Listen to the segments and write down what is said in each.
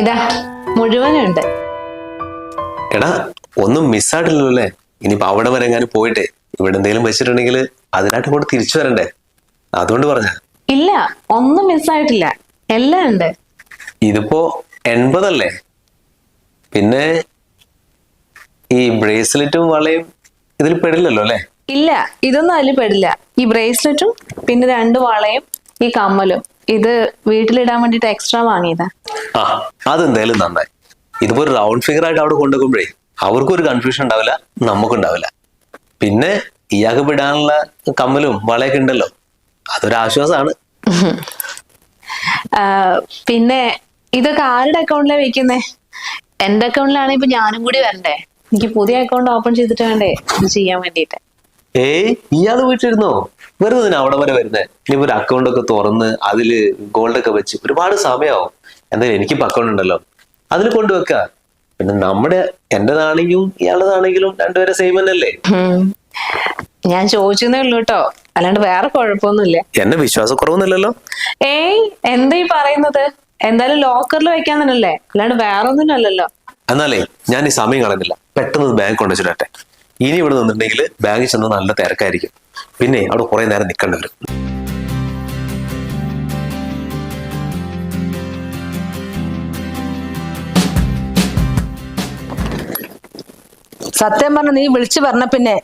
ഇതാ മുഴുവനുണ്ട്. എടാ ഒന്നും മിസ്സായിട്ടില്ലല്ലോ അല്ലേ? ഇനിയിപ്പോ അവിടെ വരെ ഞാൻ പോയിട്ടെ ഇവിടെ എന്തെങ്കിലും വെച്ചിട്ടുണ്ടെങ്കിൽ അതിനായിട്ട് കൂടെ തിരിച്ചു വരണ്ടേ? അതുകൊണ്ട് പറഞ്ഞ ഇല്ല ഒന്നും മിസ്സായിട്ടില്ല. എല്ലാം ഉണ്ട്. ഇതിപ്പോ എൺപതല്ലേ? പിന്നെ ഈ ബ്രേസ്ലെറ്റും വളയും ഇതിൽ പെടില്ലല്ലോ അല്ലേ? ഇല്ല ഇതൊന്നും അതിൽ പെടില്ല. ഈ ബ്രേസ്ലെറ്റും പിന്നെ രണ്ട് വളയും ഈ കമ്മലും. ഇത് വീട്ടിലിടാൻ വേണ്ടിട്ട് എക്സ്ട്രാ വാങ്ങിയതാ. ആ അതെന്തായാലും നന്നായി. ഇതിപ്പോ ഒരു റൗണ്ട് ഫിഗർ ആയിട്ട് അവിടെ കൊണ്ടുപോകുമ്പോഴേ അവർക്കും ഒരു കൺഫ്യൂഷൻ ഉണ്ടാവില്ല നമുക്കും ഉണ്ടാവില്ല പിന്നെ ഇയാൾക്ക് വിടാനുള്ള കമ്മലും വളയൊക്കെ ഉണ്ടല്ലോ അതൊരു ആശ്വാസമാണ്. പിന്നെ ഇതൊക്കെ ആരുടെ അക്കൗണ്ടിലാ വെക്കുന്നേ? എന്റെ അക്കൗണ്ടിലാണെങ്കിൽ ഇപ്പൊ ഞാനും കൂടി വരണ്ടേ? എനിക്ക് പുതിയ അക്കൗണ്ട് ഓപ്പൺ ചെയ്തിട്ട് വേണ്ടേ? ഇത് ചെയ്യാൻ വേണ്ടിയിട്ട്. ഏയ് ഇയാൾ വീട്ടിലിരുന്നോ? വെറുതെ ഇതിന് അവിടെ വരെ വരുന്നേ? ഇനിയിപ്പോ ഒരു അക്കൗണ്ട് ഒക്കെ തുറന്ന് അതിൽ ഗോൾഡ് ഒക്കെ വെച്ച് ഒരുപാട് സമയമാവും എന്തായാലും എനിക്കിപ്പോ അക്കൗണ്ട് ഉണ്ടല്ലോ. അതിൽ കൊണ്ടുവെക്ക. പിന്നെ നമ്മുടെ എന്റേതാണെങ്കിലും ഇയാളുടെതാണെങ്കിലും രണ്ടുപേരെ സെയിം തന്നെയല്ലേ. ഞാൻ ചോദിച്ചതേ ഉള്ളൂ കേട്ടോ. അല്ലാണ്ട് വേറെ കുഴപ്പമൊന്നുമില്ല. എന്നെ വിശ്വാസക്കുറവൊന്നുമില്ലല്ലോ? ഏയ് എന്താ ഈ പറയുന്നത്? എന്തായാലും ലോക്കറിൽ വെക്കാൻ തന്നെയല്ലേ? അല്ലാണ്ട് വേറെ ഒന്നും അല്ലല്ലോ. എന്നാലേ ഞാൻ ഈ സമയം കളഞ്ഞില്ല പെട്ടെന്ന് ബാങ്ക് കൊണ്ടുവച്ചിട്ടെ ഇനി ഇവിടെ നിന്നിട്ടുണ്ടെങ്കിൽ ബാങ്കിൽ ചെന്ന് നല്ല തിരക്കായിരിക്കും. പിന്നെ അവിടെ കുറെ നേരം നിൽക്കേണ്ടി വരും. സത്യം പറഞ്ഞ നീ വിളിച്ചു പറഞ്ഞ പിന്നെ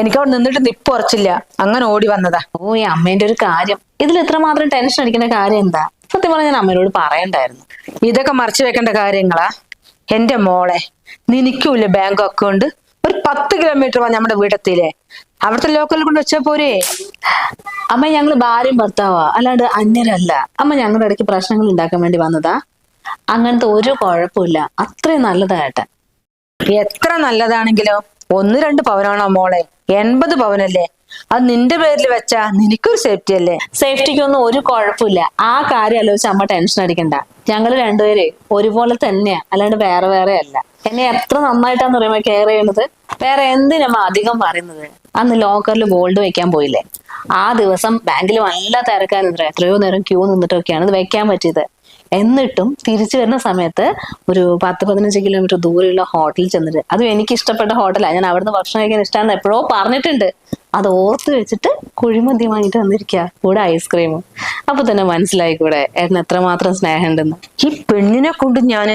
എനിക്ക് അവിടെ നിന്നിട്ട് നിപ്പ് ഉറച്ചില്ല. അങ്ങനെ ഓടി വന്നതാ. ഓ ഈ അമ്മേന്റെ ഒരു കാര്യം. ഇതിൽ ഇത്രമാത്രം ടെൻഷൻ അടിക്കേണ്ട കാര്യം എന്താ? സത്യം പറഞ്ഞ ഞാൻ അമ്മയോട് പറയണ്ടായിരുന്നു. ഇതൊക്കെ മറച്ചു വെക്കേണ്ട കാര്യങ്ങളാ. എന്റെ മോളെ നിനക്കൂല്ലേ ബാങ്ക് അക്കൗണ്ട് പത്ത് കിലോമീറ്റർ വാ നമ്മുടെ വീടെത്തിയില്ലേ? അവിടുത്തെ ലോക്കലിൽ കൊണ്ട് വെച്ചാ പോരെ? അമ്മ ഞങ്ങൾ ഭാര്യയും ഭർത്താവാ. അല്ലാണ്ട് അന്യരല്ല. അമ്മ ഞങ്ങളുടെ ഇടയ്ക്ക് പ്രശ്നങ്ങൾ ഉണ്ടാക്കാൻ വേണ്ടി വന്നതാ. അങ്ങനത്തെ ഒരു കുഴപ്പമില്ല. അത്രയും നല്ലതായിട്ട്. എത്ര നല്ലതാണെങ്കിലോ ഒന്ന് രണ്ട് പവനാണോ മോളെ? എൺപത് പവനല്ലേ? അത് നിന്റെ പേരിൽ വെച്ചാ നിനക്കൊരു സേഫ്റ്റി അല്ലേ? സേഫ്റ്റിക്കൊന്നും ഒരു കുഴപ്പമില്ല. ആ കാര്യം ആലോചിച്ച് അമ്മ ടെൻഷൻ അടിക്കണ്ട. ഞങ്ങൾ രണ്ടുപേരെ ഒരുപോലെ തന്നെയാ. അല്ലാണ്ട് വേറെ വേറെ അല്ല. എന്നെ എത്ര നന്നായിട്ടാന്ന് പറയുമ്പോ കെയർ ചെയ്യണത് വേറെ എന്തിനമ്മ അധികം പറയുന്നത്? അന്ന് ലോക്കറിൽ ഗോൾഡ് വെക്കാൻ പോയില്ലേ? ആ ദിവസം ബാങ്കിൽ നല്ല തിരക്കാരുന്നു എത്രയോ നേരം ക്യൂ നിന്നിട്ടൊക്കെയാണ് ഇത് വെക്കാൻ പറ്റിയത്. എന്നിട്ടും തിരിച്ചു വരുന്ന സമയത്ത് ഒരു പത്ത് പതിനഞ്ച് കിലോമീറ്റർ ദൂരെയുള്ള ഹോട്ടലിൽ ചെന്നിട്ട് അതും എനിക്ക് ഇഷ്ടപ്പെട്ട ഹോട്ടലാണ് ഞാൻ അവിടുന്ന് ഭക്ഷണം കഴിക്കാൻ ഇഷ്ടമാണെന്ന് എപ്പോഴോ പറഞ്ഞിട്ടുണ്ട്. അത് ഓർത്ത് വെച്ചിട്ട് കുഴിമന്തി വാങ്ങിയിട്ട് വന്നിരിക്കുക കൂടെ ഐസ്ക്രീമും അപ്പൊ തന്നെ മനസ്സിലായി കൂടെ ഏട്ടന് എത്രമാത്രം സ്നേഹമുണ്ടെന്ന്. ഈ പെണ്ണിനെ കൊണ്ട് ഞാൻ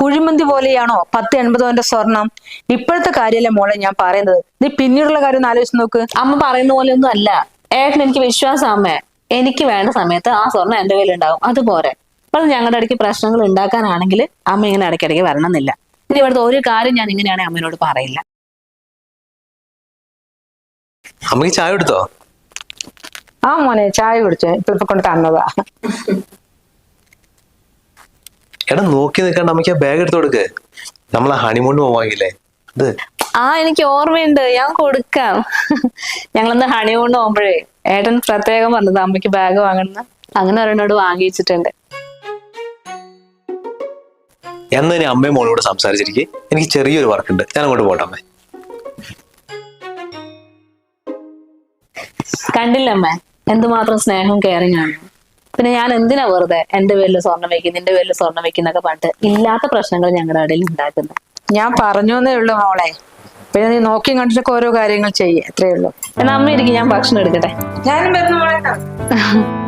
കുഴിമന്തി പോലെയാണോ പത്ത് എൺപതോന്റെ സ്വർണം? ഇപ്പോഴത്തെ കാര്യമല്ലേ മോളെ ഞാൻ പറയുന്നത്. നീ പിന്നീടുള്ള കാര്യം ഒന്ന് ആലോചിച്ച് നോക്ക്. അമ്മ പറയുന്ന പോലെ ഒന്നും അല്ല. ഏട്ടൻ എനിക്ക് വിശ്വാസം അമ്മേ. എനിക്ക് വേണ്ട സമയത്ത് ആ സ്വർണം എന്റെ കയ്യിലുണ്ടാവും അതുപോലെ അപ്പോൾ ഞങ്ങളുടെ ഇടയ്ക്ക് പ്രശ്നങ്ങൾ ഉണ്ടാക്കാനാണെങ്കിൽ അമ്മ ഇങ്ങനെ ഇടയ്ക്കിടയ്ക്ക് വരണമെന്നില്ല. ഇനി ഇവിടുത്തെ ഒരു കാര്യം ഞാൻ ഇങ്ങനെയാണെങ്കിൽ അമ്മയോട് പറയില്ല. അമ്മയ്ക്ക് ചായ എടുത്തോ ആ മോനെ ചായ കുടിച്ചു. ഇപ്പൊ കൊണ്ട് തന്നതാ. എടാ നോക്കി നിക്കണ്ട അമ്മയ്ക്ക് ആ ബാഗ് എടുത്തു കൊടുക്ക്. നമ്മളെ ഹണിമൂൺ പോവാങ്ങില്ലേ ഇത്. ആ എനിക്ക് ഓർമ്മയുണ്ട്. ഞാൻ കൊടുക്കാം. ഞങ്ങളന്ന് ഹണിമൂൺ പോകുമ്പോഴേ ഏട്ടൻ പ്രത്യേകം പറഞ്ഞത് അമ്മയ്ക്ക് ബാഗ് വാങ്ങണം അങ്ങനെ ഒരെണ്ണോട് വാങ്ങിച്ചിട്ടുണ്ട്. എന്നാ ഇനി അമ്മയും മോളോട് സംസാരിച്ചിരിക്കെ. എനിക്ക് ചെറിയൊരു വർക്ക് ഉണ്ട്. ഞാൻ അങ്ങോട്ട് പോട്ടെ അമ്മേ. കണ്ടില്ല അമ്മ എന്തുമാത്രം സ്നേഹം കെയറിങ് ആണ്. പിന്നെ ഞാൻ എന്തിനാ വെറുതെ എന്റെ പേരിൽ സ്വർണം വെക്കും നിന്റെ പേരിൽ സ്വർണം വെക്കുന്നൊക്കെ പറഞ്ഞിട്ട് ഇല്ലാത്ത പ്രശ്നങ്ങൾ ഞങ്ങളുടെ ഇടയിൽ ഉണ്ടാക്കുന്നത്. ഞാൻ പറഞ്ഞേ ഉള്ളൂ മോളെ. പിന്നെ നീ നോക്കി കണ്ടിട്ടൊക്കെ ഓരോ കാര്യങ്ങൾ ചെയ്യേ അത്രേ ഉള്ളൂ. എന്നാ അമ്മ ഇരിക്കും ഞാൻ ഭക്ഷണം എടുക്കട്ടെ. ഞാനും വരുന്നു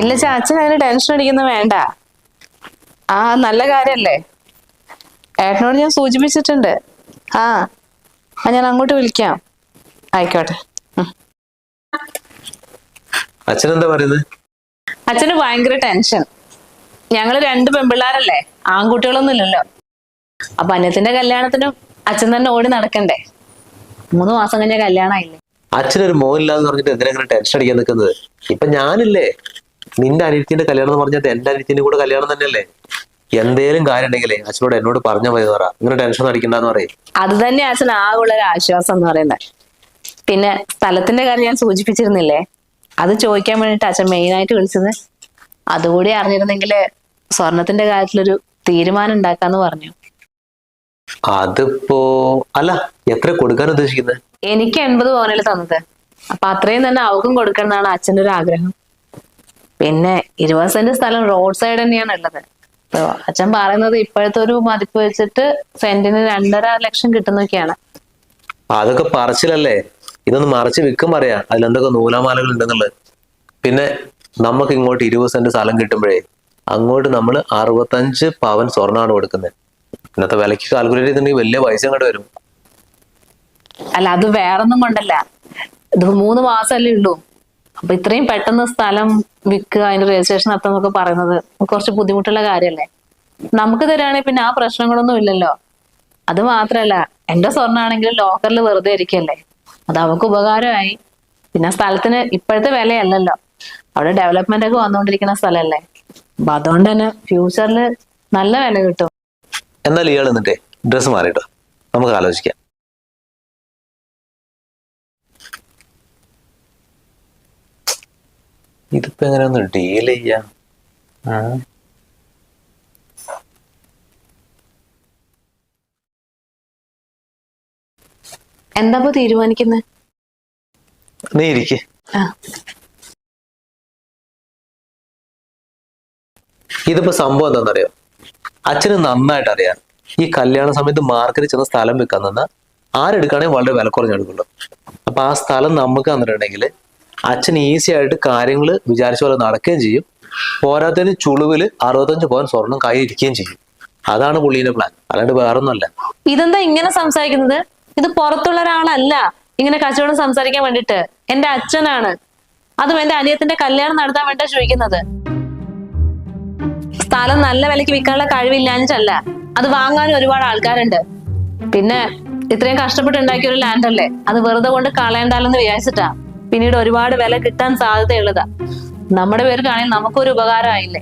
ഇല്ല ചാച്ചൻ അതിന് ടെൻഷൻ അടിക്കുന്ന വേണ്ട. ആ നല്ല കാര്യല്ലേ? ഏട്ടനോട് ഞാൻ സൂചിപ്പിച്ചിട്ടുണ്ട്. ആ ആ ഞാൻ അങ്ങോട്ട് വിളിക്കാം. ആയിക്കോട്ടെ. അച്ഛനെന്താ പറയുന്നത്? അച്ഛന് ഭയങ്കര ടെൻഷൻ ഞങ്ങൾ രണ്ട് പെൺപിള്ളാരല്ലേ ആൺകുട്ടികളൊന്നും ഇല്ലല്ലോ അപ്പൊ അന്യത്തിന്റെ കല്യാണത്തിനും അച്ഛൻ തന്നെ ഓടി നടക്കണ്ടേ? മൂന്ന് മാസം കഴിഞ്ഞ കല്യാണമായില്ലേ? അച്ഛനൊരു മോനില്ലാന്ന് പറഞ്ഞിട്ട് എന്തിനാ ടെൻഷൻ അടിക്കാൻ നിൽക്കുന്നത്? ഇപ്പൊ ഞാനില്ലേ? നിന്റെ അനിയത്തിന്റെ കല്യാണം എന്ന് പറഞ്ഞാൽ എന്റെ അനിയത്തിന്റെ കൂടെ കല്യാണം തന്നെയല്ലേ? എന്തേലും കാര്യം ഉണ്ടെങ്കിലേ അച്ഛനോട് എന്നോട് പറഞ്ഞ മതി പറ. ഇങ്ങനെ ടെൻഷൻ അടിക്കണ്ടെന്ന് പറയും. അത് തന്നെ അച്ഛൻ ആകെയുള്ള ഒരു ആശ്വാസം എന്ന് പറയുന്നത് പിന്നെ സ്ഥലത്തിന്റെ കാര്യം ഞാൻ സൂചിപ്പിച്ചിരുന്നില്ലേ? അത് ചോദിക്കാൻ വേണ്ടിട്ട് അച്ഛൻ മെയിൻ ആയിട്ട് വിളിച്ചത്. അതുകൂടി അറിഞ്ഞിരുന്നെങ്കിൽ സ്വർണത്തിന്റെ കാര്യത്തിലൊരു തീരുമാനം ഉണ്ടാക്കാന്ന് പറഞ്ഞു. അതിപ്പോ അല്ല എത്ര കൊടുക്കാൻ ഉദ്ദേശിക്കുന്നത് എനിക്ക് എൺപത് പവനിൽ തന്നത്. അപ്പൊ അത്രയും തന്നെ അവക്കും കൊടുക്കണം എന്നാണ് അച്ഛന്റെ ഒരു ആഗ്രഹം. പിന്നെ ഇരുപത് സെന്റ് സ്ഥലം റോഡ് സൈഡ് തന്നെയാണ് ഉള്ളത്. അച്ഛൻ പറയുന്നത് ഇപ്പോഴത്തെ ഒരു മതിപ്പ് വെച്ചിട്ട് സെന്റിന് രണ്ടര ലക്ഷം കിട്ടുന്നൊക്കെയാണ്. അതൊക്കെ പറച്ചിലല്ലേ? ഇതൊന്ന് മറിച്ച് വിൽക്കും പറയാ. അതിലെന്തൊക്കെ നൂലാമാലകൾ ഉണ്ടെന്നുള്ളത്. പിന്നെ നമുക്ക് ഇങ്ങോട്ട് ഇരുപത് സെന്റ് സ്ഥലം കിട്ടുമ്പോഴേ അങ്ങോട്ട് നമ്മൾ അറുപത്തഞ്ച് പവൻ സ്വർണമാണ് കൊടുക്കുന്നത് ഇന്നത്തെ വിലക്ക് കാൽക്കുലേറ്റ് ചെയ്തിട്ടുണ്ടെങ്കിൽ വലിയ പൈസ അങ്ങോട്ട് വരും. അല്ല അത് വേറൊന്നും കൊണ്ടല്ല. ഇത് മൂന്ന് മാസമല്ലേ ഉള്ളൂ. അപ്പൊ ഇത്രയും പെട്ടെന്ന് സ്ഥലം വിൽക്കുക അതിന്റെ രജിസ്ട്രേഷൻ നടത്തുന്നൊക്കെ പറയുന്നത് കുറച്ച് ബുദ്ധിമുട്ടുള്ള കാര്യല്ലേ? നമുക്ക് തരാണെങ്കിൽ പിന്നെ ആ പ്രശ്നങ്ങളൊന്നും ഇല്ലല്ലോ. അത് മാത്രല്ല എന്റെ സ്വർണാണെങ്കിൽ ലോക്കറിൽ വെറുതെ ഇരിക്കല്ലേ? അത് അവർക്ക് ഉപകാരമായി. പിന്നെ സ്ഥലത്തിന് ഇപ്പോഴത്തെ വിലയല്ലല്ലോ. അവിടെ ഡെവലപ്മെന്റ് ഒക്കെ വന്നുകൊണ്ടിരിക്കുന്ന സ്ഥലമല്ലേ അപ്പൊ അതുകൊണ്ട് തന്നെ ഫ്യൂച്ചറിൽ നല്ല വില കിട്ടും. എന്നാൽ ഇയാൾ എന്നിട്ടേ ഡ്രസ്സ് മാറിയിട്ടോ. നമുക്ക് ആലോചിക്കാം. ഇതിപ്പോ എങ്ങനെ ഒന്ന് ഡീൽ ചെയ്യാം? ആ? എന്താ തീരുമാനിക്കുന്നത് നീ ഇരിക്കേ. ഇതിപ്പോ സംഭവം എന്താണെന്നറിയോ അച്ഛന് നന്നായിട്ട് അറിയാം. ഈ കല്യാണ സമയത്ത് മാർക്കറ്റിൽ ചെന്ന സ്ഥലം വെക്കാൻ നിന്ന ആരെടുക്കുകയാണെങ്കിൽ വളരെ വില കുറഞ്ഞെടുക്കുള്ളൂ അപ്പൊ ആ സ്ഥലം നമുക്ക് തന്നിട്ടുണ്ടെങ്കിൽ അച്ഛൻ ഈസി ആയിട്ട് കാര്യങ്ങൾ വിചാരിച്ച പോലെ നടക്കുകയും ചെയ്യും. പോരാത്തതിന് ചുളുവിൽ അറുപത്തഞ്ച് പവൻ സ്വർണം കയ്യിരിക്കുകയും ചെയ്യും. അതാണ് പുള്ളീന്റെ പ്ലാൻ അല്ലാണ്ട് വേറൊന്നുമല്ല. ഇതെന്താ ഇങ്ങനെ സംസാരിക്കുന്നത്? ഇത് പുറത്തുള്ള ഒരാളല്ല. ഇങ്ങനെ കച്ചവടം സംസാരിക്കാൻ വേണ്ടിട്ട്. എന്റെ അച്ഛനാണ്. അതും എന്റെ അനിയത്തിന്റെ കല്യാണം നടത്താൻ വേണ്ട ചോദിക്കുന്നത്. സ്ഥലം നല്ല വിലക്ക് വിൽക്കാനുള്ള കഴിവില്ലാഞ്ഞിട്ടല്ല. അത് വാങ്ങാനും ഒരുപാട് ആൾക്കാരുണ്ട്. പിന്നെ ഇത്രയും കഷ്ടപ്പെട്ട് ഉണ്ടാക്കിയ ഒരു ലാൻഡ് അല്ലേ? അത് വെറുതെ കൊണ്ട് കളയണ്ടല്ലെന്ന് വിചാരിച്ചിട്ടാ. പിന്നീട് ഒരുപാട് വില കിട്ടാൻ സാധ്യതയുള്ളതാ. നമ്മുടെ പേർക്കാണെങ്കിൽ നമുക്കൊരു ഉപകാരമായില്ലേ?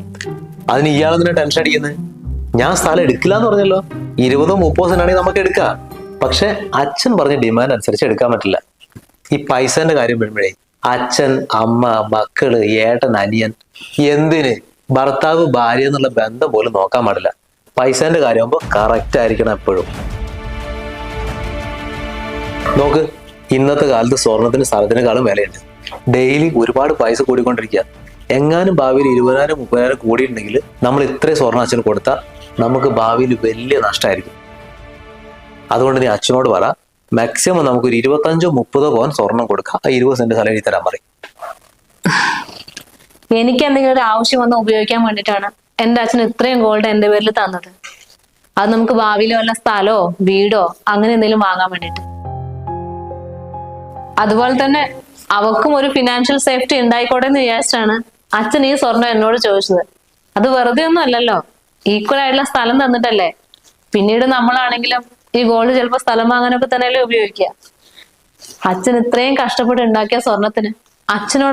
അതിന് ഇയാളെന്തിനാ ടെൻഷൻ അടിക്കുന്നത് ഞാൻ സ്ഥലം എടുക്കില്ല എന്ന് പറഞ്ഞല്ലോ. ഇരുപതോ മുപ്പതോ സെന്റ് ആണെങ്കിൽ നമുക്ക് എടുക്കാം. പക്ഷെ അച്ഛൻ പറഞ്ഞ ഡിമാൻഡ് അനുസരിച്ച് എടുക്കാൻ പറ്റില്ല. ഈ പൈസന്റെ കാര്യം വരുമ്പോഴേ അച്ഛൻ അമ്മ മക്കൾ ഏട്ടൻ അനിയൻ എന്തിന്? ഭർത്താവ് ഭാര്യ എന്നുള്ള ബന്ധം പോലും നോക്കാൻ പാടില്ല. പൈസന്റെ കാര്യമാകുമ്പോൾ കറക്റ്റ് ആയിരിക്കണം എപ്പോഴും. നോക്ക് ഇന്നത്തെ കാലത്ത് സ്വർണത്തിന് സ്ഥലത്തിനേക്കാളും വിലയുണ്ട്. ഡെയിലി ഒരുപാട് പൈസ കൂടിക്കൊണ്ടിരിക്കുക. എങ്ങാനും ഭാവിയിൽ ഇരുപതിനായിരം മുപ്പതിനായിരം കൂടിയിട്ടുണ്ടെങ്കിൽ നമ്മൾ ഇത്രയും സ്വർണ അച്ഛന് കൊടുത്താൽ നമുക്ക് ഭാവിയിൽ വലിയ നഷ്ടമായിരിക്കും. അതുകൊണ്ട് നീ അച്ഛനോട് പറ മാക്സിമം നമുക്ക് ഒരു ഇരുപത്തഞ്ചോ മുപ്പതോ പവൻ സ്വർണം കൊടുക്കാം. ആ ഇരുപത് സെന്റ് സ്ഥലം എഴുതി തരാൻ പറയും. എനിക്ക് എന്തെങ്കിലും ഒരു ആവശ്യം വന്ന് ഉപയോഗിക്കാൻ വേണ്ടിയിട്ടാണ് എന്റെ അച്ഛൻ ഇത്രയും ഗോൾഡ് എന്റെ പേരിൽ തന്നത്. അത് നമുക്ക് ഭാവിയിൽ വല്ല സ്ഥലോ വീടോ അങ്ങനെ എന്തെങ്കിലും വാങ്ങാൻ വേണ്ടിയിട്ട്. അതുപോലെ തന്നെ അവക്കും ഒരു ഫിനാൻഷ്യൽ സേഫ്റ്റി ഉണ്ടായിക്കോട്ടെ എന്ന് വിചാരിച്ചാണ് അച്ഛൻ ഈ സ്വർണം എന്നോട് ചോദിച്ചത്. അത് വെറുതെ ഒന്നും അല്ലല്ലോ. ഈക്വൽ ആയിട്ടുള്ള സ്ഥലം തന്നിട്ടല്ലേ? പിന്നീട് നമ്മളാണെങ്കിലും ഈ ഗോൾഡ് ചിലപ്പോൾ സ്ഥലം വാങ്ങാനൊക്കെ തന്നെയല്ലേ ഉപയോഗിക്കുക. അച്ഛൻ ഇത്രയും കഷ്ടപ്പെട്ട് ഉണ്ടാക്കിയ സ്വർണത്തിന്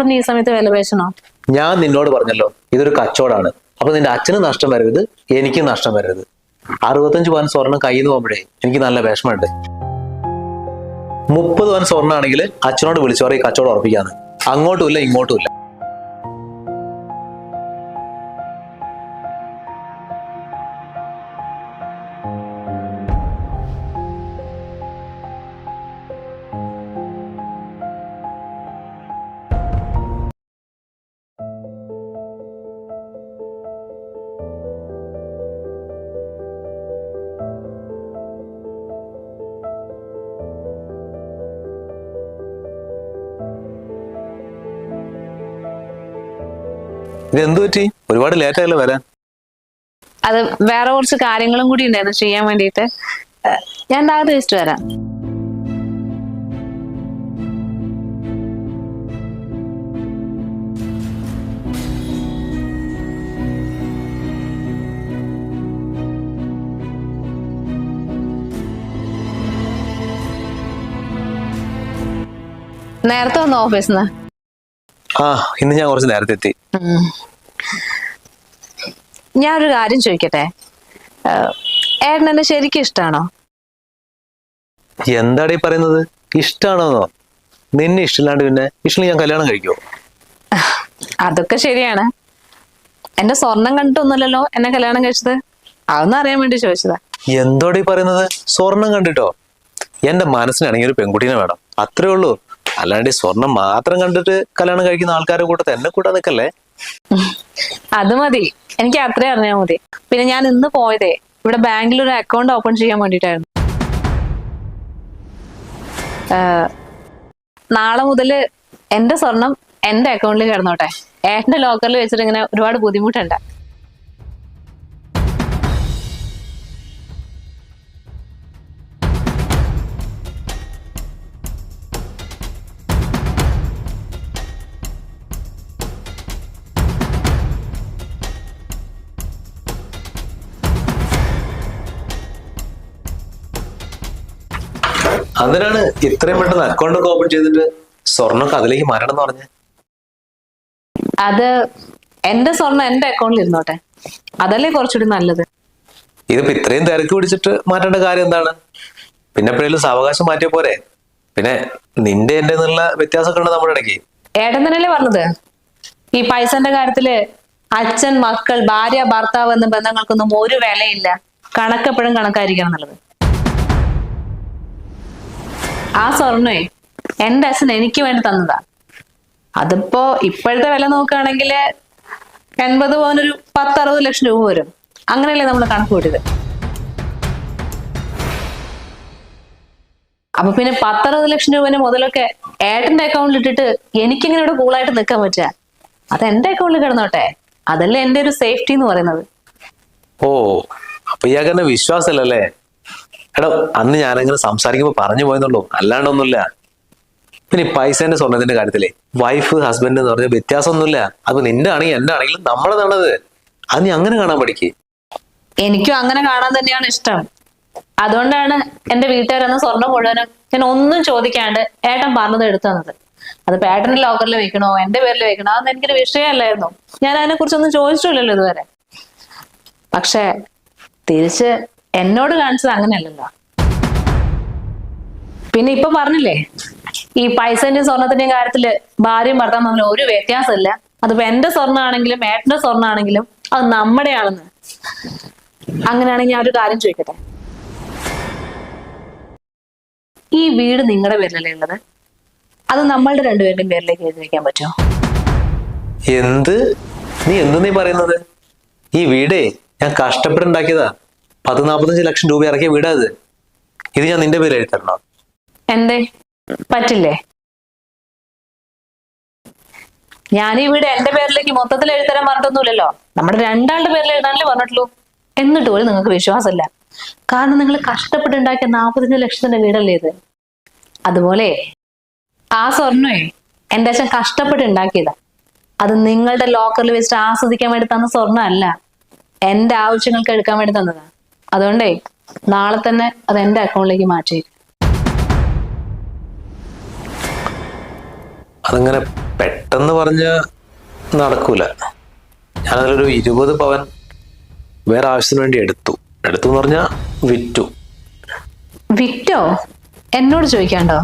നീ ഈ സമയത്ത് വില പേശണോ? ഞാൻ നിന്നോട് പറഞ്ഞല്ലോ ഇതൊരു കച്ചവടമാണ്. അപ്പൊ നിന്റെ അച്ഛന് നഷ്ടം വരരുത് എനിക്കും നഷ്ടം വരരുത്. അറുപത്തഞ്ച് പവൻ സ്വർണം കയ്യിൽ നിന്ന് പോകുമ്പോഴേ എനിക്ക് നല്ല വിഷമമുണ്ട്. മുപ്പത് വൻ സ്വർണമാണെങ്കിൽ അച്ഛനോട് വിളിച്ചു പറയും കച്ചവടം ഉറപ്പിക്കാന്ന്. അങ്ങോട്ടും ഇല്ല. ഇത് എന്തു പറ്റി? ഒരുപാട് ലേറ്റ് ആയല്ലോ വരാൻ. അത് വേറെ കുറച്ച് കാര്യങ്ങളും കൂടി ഉണ്ടായിരുന്നു ചെയ്യാൻ വേണ്ടിയിട്ട്. ഞാൻ താഴത്ത് വെച്ചിട്ട് വരാം. നേരത്തെ വന്നു ഓഫീസിൽ നിന്ന് ആ ഇന്ന് ഞാൻ കുറച്ച് നേരത്തെ എത്തി ഒരു കാര്യം ചോദിക്കട്ടെ? ഏട്ടൻ എന്നെ ശരിക്കും ഇഷ്ടാണോ? എന്താടി പറയുന്നത്? ഇഷ്ടാണോന്നോ? നിന്നെ ഇഷ്ടമില്ലാണ്ട് പിന്നെ ഇഷ്ടം ഞാൻ കല്യാണം കഴിക്കോ അതൊക്കെ ശരിയാണ്. എന്റെ സ്വർണം കണ്ടിട്ടൊന്നുമല്ലല്ലോ എന്നെ കല്യാണം കഴിച്ചത്? അതൊന്നും അറിയാൻ വേണ്ടി ചോദിച്ചതാ. എന്തോടി പറയുന്നത്? സ്വർണം കണ്ടിട്ടോ? എന്റെ മനസ്സിനാണെങ്കിൽ ഒരു പെൺകുട്ടീനെ വേണം. അത്രേ ഉള്ളൂ. അല്ലാണ്ട് സ്വർണം മാത്രം കണ്ടിട്ട് കല്യാണം കഴിക്കുന്ന ആൾക്കാരെ കൂട്ടത്ത് എന്നെ കൂട്ടാ നിൽക്കല്ലേ അത് മതി. എനിക്ക് അത്രേ അറിഞ്ഞാൽ മതി. പിന്നെ ഞാൻ ഇന്ന് പോയതേ ഇവിടെ ബാങ്കിൽ ഒരു അക്കൗണ്ട് ഓപ്പൺ ചെയ്യാൻ വേണ്ടിട്ടായിരുന്നു നാളെ മുതൽ എന്റെ സ്വർണം എന്റെ അക്കൗണ്ടിൽ കിടന്നോട്ടെ. ഏട്ടന്റെ ലോക്കറിൽ വെച്ചിട്ട് ഇങ്ങനെ ഒരുപാട് ബുദ്ധിമുട്ടുണ്ട്. അതിനാണ് ഇത്രയും പെട്ടെന്ന് അക്കൗണ്ട് ഒക്കെ ഓപ്പൺ ചെയ്തിട്ട് സ്വർണമൊക്കെ അതിലേക്ക് മാറണം എന്ന് പറഞ്ഞ? അത് എന്റെ സ്വർണം എന്റെ അക്കൗണ്ടിൽ ഇരുന്നോട്ടെ. അതല്ലേ കുറച്ചുകൂടി നല്ലത്. ഇതിപ്പോ ഇത്രയും തിരക്ക് പിടിച്ചിട്ട് മാറ്റേണ്ട കാര്യം എന്താണ്? പിന്നെ എപ്പോഴേലും സാവകാശം മാറ്റിയ പോരെ? പിന്നെ നിന്റെ എന്റെ എന്നുള്ള വ്യത്യാസമൊക്കെ ഉണ്ട് നമ്മുടെ ഇടയ്ക്ക്? ഏട്ടൻ തന്നെയല്ലേ പറഞ്ഞത്? ഈ പൈസന്റെ കാര്യത്തിൽ അച്ഛൻ മക്കൾ ഭാര്യ ഭർത്താവ് എന്ന ബന്ധങ്ങൾക്കൊന്നും ഒരു വിലയില്ല. കണക്കെപ്പോഴും കണക്കായിരിക്കണം എന്നുള്ളത്. ആ സ്വർണേ എന്റെ അച്ഛൻ എനിക്ക് വേണ്ടി തന്നതാ. അതിപ്പോ ഇപ്പോഴത്തെ വില നോക്കുകയാണെങ്കിൽ എൺപത് പവനൊരു പത്തറുപത് ലക്ഷം രൂപ വരും. അങ്ങനെയല്ലേ നമ്മൾ കണക്ക് കൂട്ടിയത്? അപ്പൊ പിന്നെ പത്തറുപത് ലക്ഷം രൂപന്റെ മുതലൊക്കെ ഏട്ടന്റെ അക്കൗണ്ടിൽ ഇട്ടിട്ട് എനിക്കിങ്ങനെ ഇവിടെ കൂളായിട്ട് നിൽക്കാൻ പറ്റുക അത് എന്റെ അക്കൗണ്ടിൽ കിടന്നോട്ടെ. അതല്ലേ എന്റെ ഒരു സേഫ്റ്റി എന്ന് പറയുന്നത്. ഓ അപ്പൊ ഇയാൾക്ക് എന്നെ വിശ്വാസമല്ലല്ലേ എടോ അന്ന് ഞാനങ്ങനെ സംസാരിക്കുമ്പോൾ പറഞ്ഞു പോയെന്നുള്ളൂ. അല്ലാണ്ടൊന്നുമില്ല. പിന്നെ പൈസേന്റെ സ്വർണത്തിന്റെ കാര്യത്തിലേ വൈഫ് ഹസ്ബൻഡ് എന്ന് പറഞ്ഞ വ്യത്യാസമൊന്നുമില്ല. അത് നിന്റെ ആണെങ്കിൽ എന്റെ ആണെങ്കിലും നമ്മളെ നല്ലത് അത് നീ അങ്ങനെ കാണാൻ പഠിക്ക്. എനിക്കും അങ്ങനെ കാണാൻ തന്നെയാണ് ഇഷ്ടം. അതുകൊണ്ടാണ് എന്റെ വീട്ടുകാരെന്ന് സ്വർണം മുഴുവനും ഞാൻ ഒന്നും ചോദിക്കാണ്ട് ഏട്ടൻ പറഞ്ഞത് എടുത്തു തന്നത് അത് ഏട്ടന്റെ ലോക്കറിൽ വെക്കണോ എന്റെ പേരിൽ വെക്കണോ അതൊന്നും എനിക്കൊരു വിഷയമല്ലായിരുന്നു. ഞാൻ അതിനെ കുറിച്ചൊന്നും ചോദിച്ചിട്ടില്ലല്ലോ ഇതുവരെ. പക്ഷെ തിരിച്ച് എന്നോട് കാണിച്ചത് അങ്ങനെയല്ലല്ലോ. പിന്നെ ഇപ്പൊ പറഞ്ഞില്ലേ ഈ പൈസന്റെയും സ്വർണത്തിന്റെയും കാര്യത്തിൽ ഭാര്യയും ഭർത്താവ് തമ്മിൽ ഒരു വ്യത്യാസമില്ല. അതിപ്പോ എന്റെ സ്വർണമാണെങ്കിലും ഏട്ടന്റെ സ്വർണമാണെങ്കിലും അത് നമ്മുടെയാണെന്ന് അങ്ങനെയാണെങ്കിൽ ഞാൻ ഒരു കാര്യം ചോദിക്കട്ടെ? ഈ വീട് നിങ്ങളുടെ പേരിലല്ലേ ഉള്ളത്? അത് നമ്മളുടെ രണ്ടുപേരുടെയും പേരിലേക്ക് എഴുതി വെക്കാൻ പറ്റുമോ? എന്ത്? നീ എന്ത് നീ പറയുന്നത്? ഈ വീടേ ഞാൻ കഷ്ടപ്പെട്ടുണ്ടാക്കിയതാ പത്ത് നാപ്പത്തഞ്ച് ലക്ഷം രൂപ ഇറക്കിയ വീടാ ഇത്. ഇത് ഞാൻ നിന്റെ പേര് എഴുതരണോ എന്തേ? പറ്റില്ലേ? ഞാൻ ഈ വീട് എന്റെ പേരിലേക്ക് മൊത്തത്തിൽ എഴുതരാൻ പറഞ്ഞിട്ടൊന്നുമില്ലല്ലോ. നമ്മുടെ രണ്ടാളുടെ പേരിൽ എഴുതാനല്ലേ പറഞ്ഞിട്ടുള്ളൂ. എന്നിട്ട് പോലും നിങ്ങൾക്ക് വിശ്വാസമില്ല. കാരണം നിങ്ങൾ കഷ്ടപ്പെട്ടുണ്ടാക്കിയ നാൽപ്പത്തഞ്ച് ലക്ഷത്തിന്റെ വീടല്ലേ ഇത്? അതുപോലെ ആ സ്വർണേ എന്റെ അച്ഛൻ കഷ്ടപ്പെട്ടുണ്ടാക്കിയതാ. അത് നിങ്ങളുടെ ലോക്കറിൽ വെച്ചിട്ട് ആസ്വദിക്കാൻ വേണ്ടി തന്ന സ്വർണമല്ല എന്റെ ആവശ്യങ്ങൾക്ക് എടുക്കാൻ വേണ്ടി തന്നതാ. അതുകൊണ്ടേ നാളെ തന്നെ അത് എന്റെ അക്കൗണ്ടിലേക്ക് മാറ്റി. അതങ്ങനെ പെട്ടെന്ന് പറഞ്ഞ നടക്കൂല. ഞാനതിലൊരു ഇരുപത് പവൻ വേറെ ആവശ്യത്തിന് വേണ്ടി എടുത്തു. എടുത്തു എന്ന് പറഞ്ഞാൽ വിറ്റു. വിറ്റോ? എന്നോട് ചോദിക്കാണ്ടോ?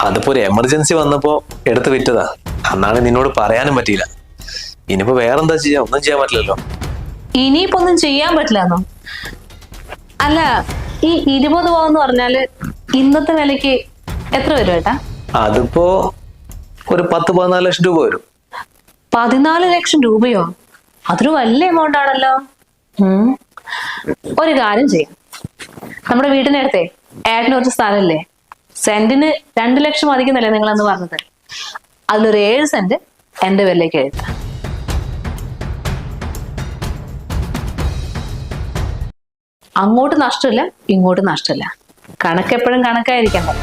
അതിപ്പോ ഒരു എമർജൻസി വന്നപ്പോ എടുത്ത് വിറ്റതാ. അന്നാണ് നിന്നോട് പറയാനും പറ്റിയില്ല. ഇനിയിപ്പോ വേറെന്താ ചെയ്യാ? ഒന്നും ചെയ്യാൻ പറ്റില്ലല്ലോ. ഇനിയിപ്പോ ഒന്നും ചെയ്യാൻ പറ്റില്ലെന്നോ? അല്ല ഈ ഇരുപത് പോവെന്ന് പറഞ്ഞാൽ ഇന്നത്തെ വിലക്ക് എത്ര വരും ഏട്ടാ? അതിപ്പോ ഒരു പത്ത് പതിനാല് ലക്ഷം രൂപ വരും. പതിനാല് ലക്ഷം രൂപയോ? അതൊരു വലിയ എമൗണ്ട് ആണല്ലോ. ഉം. ഒരു കാര്യം ചെയ്യാം. നമ്മുടെ വീടിനടുത്തെ ഏട്ടന് കുറച്ച് സ്ഥലമില്ലേ? സെന്റിന് രണ്ട് ലക്ഷം അധികം നിങ്ങൾ അന്ന് പറഞ്ഞത്? അതിലൊരു ഏഴ് സെന്റ് എന്റെ പേരിലേക്ക് എഴുതാം. അങ്ങോട്ട് നഷ്ടമില്ല ഇങ്ങോട്ട് നഷ്ടമില്ല. കണക്കെപ്പോഴും കണക്കായിരിക്കണ്ടേ